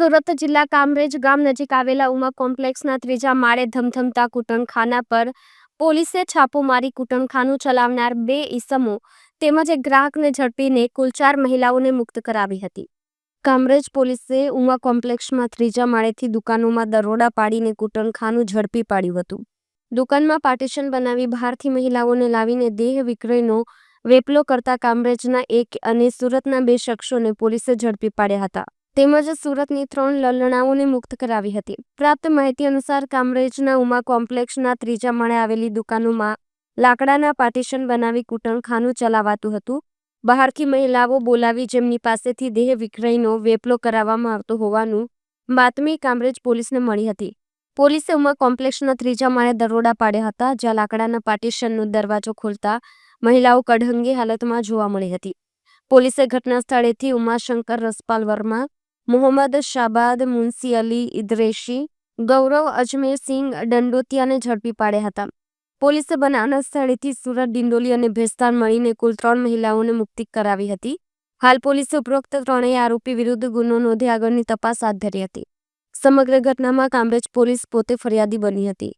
સુરત જિલ્લા કામરેજ ગામ નજીક આવેલા ઉમા કોમ્પ્લેક્સના ત્રીજા માળે ધમધમતા કુટણખાના પર પોલીસે છાપો મારી કુટણખાનું ચલાવનાર બે ઈસમો તેમજ એક ગ્રાહકને ઝડપીને કુલ ચાર મહિલાઓને મુક્ત કરાવી હતી. કામરેજ પોલીસે ઉમા કોમ્પ્લેક્સમાં ત્રીજા માળેથી દુકાનોમાં દરોડા પાડીને કુટણખાનું ઝડપી પાડ્યું હતું. દુકાનમાં પાર્ટીશન બનાવી બહારથી મહિલાઓને લાવીને દેહ વિક્રયનો વેપલો કરતા કામરેજના એક અને સુરતના બે શખ્સોને પોલીસે ઝડપી પાડ્યા હતા. તેમજ સુરતની ત્રણ લલણાઓને મુક્ત કરાવી હતી. પ્રાપ્ત માહિતી અનુસાર કામરેજના ઉમા કોમ્પ્લેક્ષના ત્રીજા માળે આવેલી દુકાનોમાં લાકડાના પાર્ટીશન બનાવી કૂટણખાનું ચલાવાતું હતું. બહારથી મહિલાઓ બોલાવી જેમની પાસેથી દેહ વિક્રયનો વેપલો કરાવવામાં આવતો હોવાનું બાતમી કામરેજ પોલીસને મળી હતી. પોલીસે ઉમા કોમ્પ્લેક્ષના ત્રીજા માળે દરોડા પાડ્યા હતા, જ્યાં લાકડાના પાર્ટીશનનો દરવાજો ખોલતા મહિલાઓ કઢંગી હાલતમાં જોવા મળી હતી. પોલીસે ઘટના સ્થળેથી ઉમાશંકર રસપાલ વર્મા મોહમ્મદ શાબાદ મુન્સી અલી ઇદ્રેશી, ગૌરવ અજમેરસિંહ દંડોતિયાને ઝડપી પાડ્યા હતા. પોલીસે બનાવના સ્થળેથી સુરત, ડિંડોલી અને ભેસ્તાન મળીને કુલ ત્રણ મહિલાઓને મુક્તિ કરાવી હતી. હાલ પોલીસે ઉપરોક્ત ત્રણેય આરોપી વિરુદ્ધ ગુનો નોંધી આગળની તપાસ હાથ ધરી હતી. સમગ્ર ઘટનામાં કામરેજ પોલીસ પોતે ફરિયાદી બની હતી.